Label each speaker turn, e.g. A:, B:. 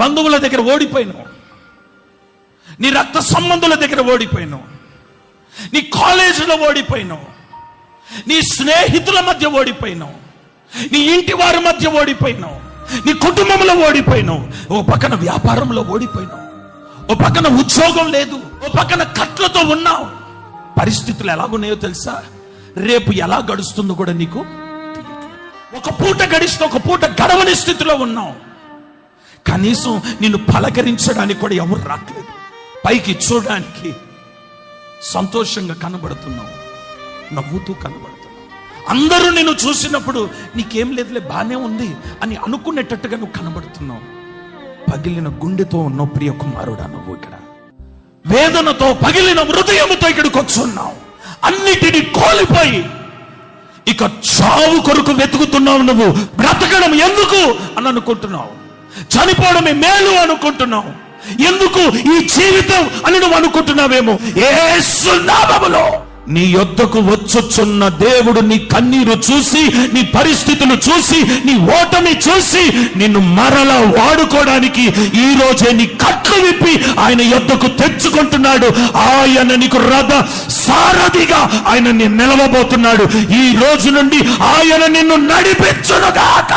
A: బంధువుల దగ్గర ఓడిపోయినావు నీ రక్త సంబంధుల దగ్గర ఓడిపోయినావు నీ కాలేజీలో ఓడిపోయినావు నీ స్నేహితుల మధ్య ఓడిపోయినావు నీ ఇంటి వారి మధ్య ఓడిపోయినావు నీ కుటుంబంలో ఓడిపోయినావు ఓ పక్కన వ్యాపారంలో ఓడిపోయినావు ఓ పక్కన ఉద్యోగం లేదు. ఓ పక్కన కట్లతో ఉన్నావు. పరిస్థితులు ఎలాగున్నాయో తెలుసా? రేపు ఎలా గడుస్తుందో కూడా నీకు ఒక పూట గడిస్తే ఒక పూట గడవని స్థితిలో ఉన్నావు. కనీసం నిన్ను పలకరించడానికి కూడా ఎవరు రాట్లేదు. పైకి చూడడానికి సంతోషంగా కనబడుతున్నావు. నవ్వుతూ కనబడుతున్నావు. అందరూ నిన్ను చూసినప్పుడు నీకేం లేదులే బాగానే ఉంది అని అనుకునేటట్టుగా నువ్వు కనబడుతున్నావు. పగిలిన గుండెతో ఉన్న ప్రియ కుమారుడా నువ్వు ఇక్కడ. వేదనతో పగిలిన హృదయముతో ఇక్కడికి వచ్చున్నావు. అన్నిటినీ కోల్పోయి ఇక చావు కొరకు వెతుకుతున్నావు నువ్వు. బ్రతకడం ఎందుకు అని అనుకుంటున్నావు. చనిపోవడమే మేలు అనుకుంటున్నావు ఎందుకు? ఈ జీవితం అని నువ్వు అనుకుంటున్నావేమో. ఏ నామములో. నీ యొద్దకు వచ్చుచున్న దేవుడు నీ కన్నీరు చూసి నీ పరిస్థితులు చూసి నీ ఓటమి చూసి నిన్ను మరలా వాడుకోవడానికి ఈ రోజే నీ కట్లు విప్పి ఆయన యొద్దకు తెచ్చుకుంటున్నాడు. ఆయన నీకు రథ సారథిగా ఆయన నిన్ను నిలవబోతున్నాడు. ఈ రోజు నుండి ఆయన నిన్ను నడిపించునుగాక.